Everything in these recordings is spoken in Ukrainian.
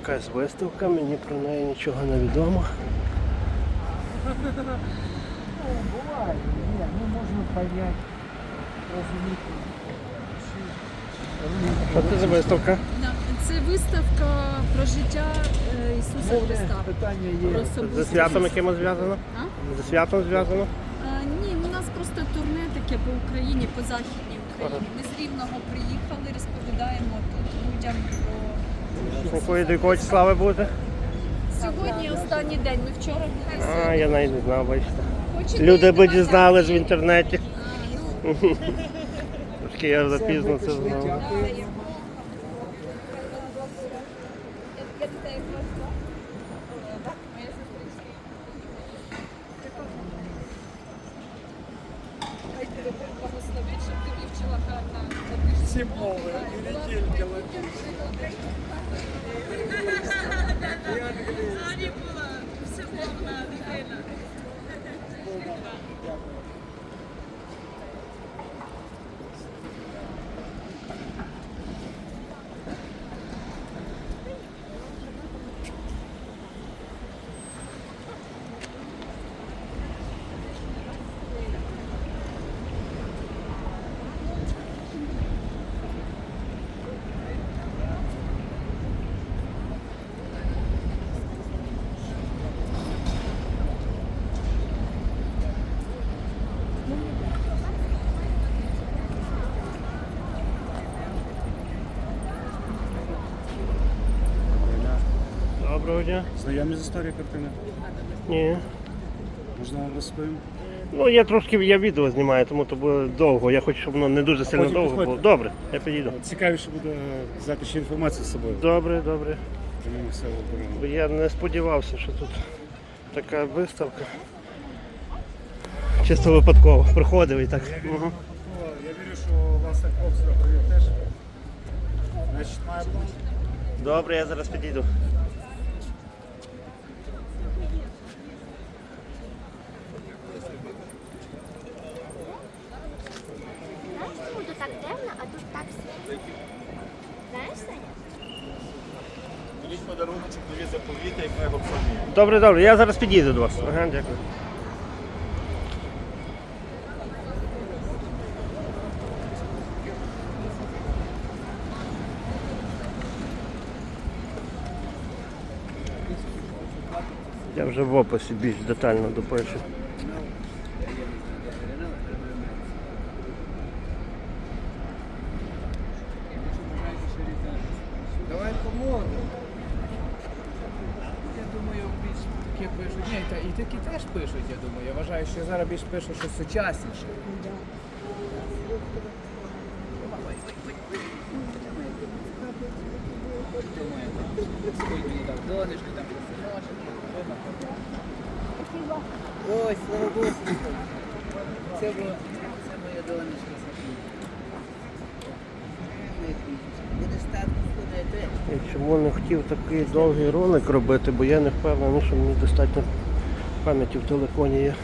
якась виставка, мені про неї нічого не відомо. Буває, ні, ну можна понять, розуміти. Що це за виставка? Це виставка про життя е, Ісуса Христа. Питання Про є. Особистість. святом якимось зв'язано? А? Зі святом зв'язано? Е, Ні, у нас просто турне таке по Україні, по Західній Україні. Ми з Рівного приїхали, розповідаємо тут людям про Якої до якого числа ви будете? сьогодні останній день. Ми вчора були. А, я навіть не знав, бачите. Хочете, Люди би давайте дізнались в інтернеті. А, ну, Трошки я запізно це знав. дякую. Всі мови, і не тільки латинські. Доброго дня. Знайомі з історією картини? Ні. Можна вам розповім? Ну я трошки я відео знімаю, тому то буде довго. Я хочу, щоб воно не дуже сильно потім довго підходьте. було. Добре, я підійду. Цікавіше буде взяти ще інформацію з собою. Добре, добре. Тому все оберемо. Бо я не сподівався, що тут така виставка. Чисто випадково приходив і так. Угу. Я вірю, що у вас так обстріл провів теж. Значить, має бути. Добре, я зараз підійду. Знаєш, чому тут так темно, а тут так світло? Знаєш, Саня? Добре, добре, я зараз підійду до вас. Ага, дякую. Я вже в описі більш детально допишу. Давай помогемо. Я думаю, більш таке пишуть. Ні, та, і такі теж пишуть, я думаю. Я вважаю, що зараз більш пишуть, що сучасніше. Думаю, мені донечки, там синочок, Ой, слава Богу. Це було, моя донечка. Я чому не хотів такий довгий ролик робити, бо я не впевнений, що мені достатньо пам'яті в телефоні є.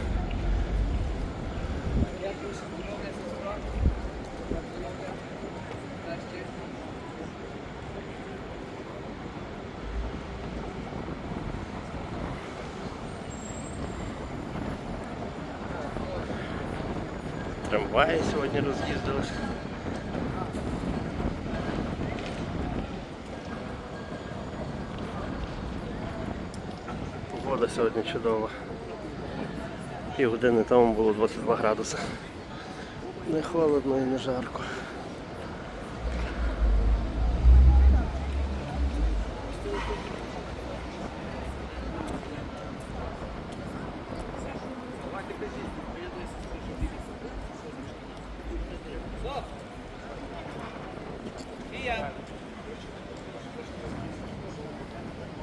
Трамваї сьогодні роз'їздилися. Погода сьогодні чудова. Півгодини тому було 22 градуси. Не холодно і не жарко.